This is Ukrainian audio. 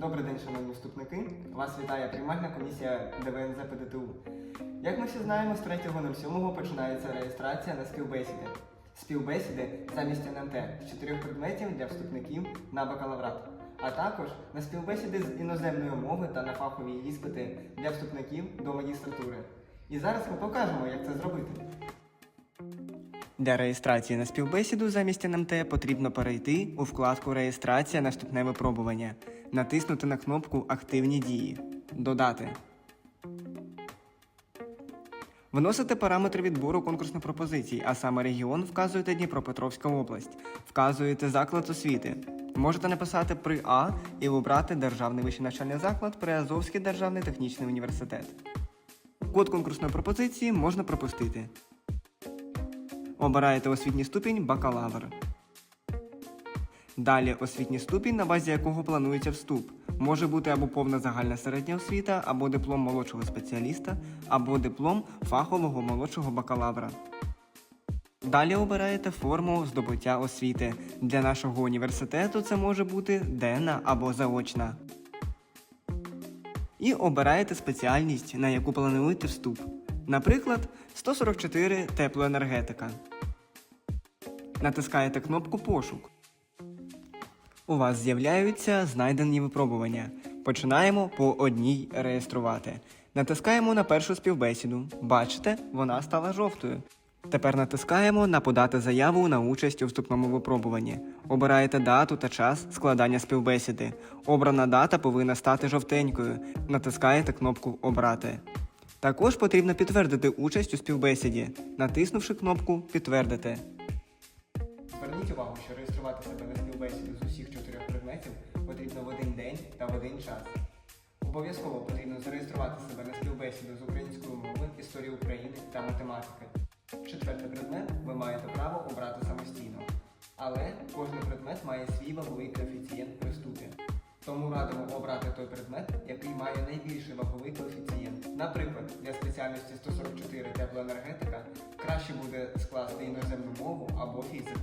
Добрий день, шановні вступники. Вас вітає приймальна комісія ДВНЗ ПДТУ. Як ми всі знаємо, з 3.07 починається реєстрація на співбесіди. Співбесіди замість НМТ з чотирьох предметів для вступників на бакалаврат, а також на співбесіди з іноземної мови та на фахові іспити для вступників до магістратури. І зараз ми покажемо, як це зробити. Для реєстрації на співбесіду замість НМТ потрібно перейти у вкладку Реєстрація на вступне випробування, натиснути на кнопку Активні дії, Додати. Вносите параметри відбору конкурсної пропозиції, а саме регіон вказуєте Дніпропетровська область, вказуєте заклад освіти. Можете написати при А і обрати Державний вищий навчальний заклад Приазовський державний технічний університет. Код конкурсної пропозиції можна пропустити. Обираєте освітній ступінь бакалавр. Далі освітній ступінь, на базі якого планується вступ. Може бути або повна загальна середня освіта, або диплом молодшого спеціаліста, або диплом фахового молодшого бакалавра. Далі обираєте форму здобуття освіти. Для нашого університету це може бути денна або заочна. І обираєте спеціальність, на яку плануєте вступ. Наприклад, 144 теплоенергетика. Натискаєте кнопку Пошук. У вас з'являються знайдені випробування. Починаємо по одній реєструвати. Натискаємо на першу співбесіду. Бачите, вона стала жовтою. Тепер натискаємо на подати заяву на участь у вступному випробуванні. Обираєте дату та час складання співбесіди. Обрана дата повинна стати жовтенькою. Натискаєте кнопку Обрати. Також потрібно підтвердити участь у співбесіді, натиснувши кнопку Підтвердити. Зверніть увагу, що реєструвати себе на співбесіду з усіх чотирьох предметів потрібно в один день та в один час. Обов'язково потрібно зареєструвати себе на співбесіду з української мови, історії України та математики. Четвертий предмет ви маєте право обрати самостійно. Але кожен предмет має свій ваговий коефіцієнт при вступі. Тому радимо обрати той предмет, який має найбільший ваговий коефіцієнт. Наприклад, для спеціальності 144 теплоенергетика краще буде скласти іноземну мову або фізику.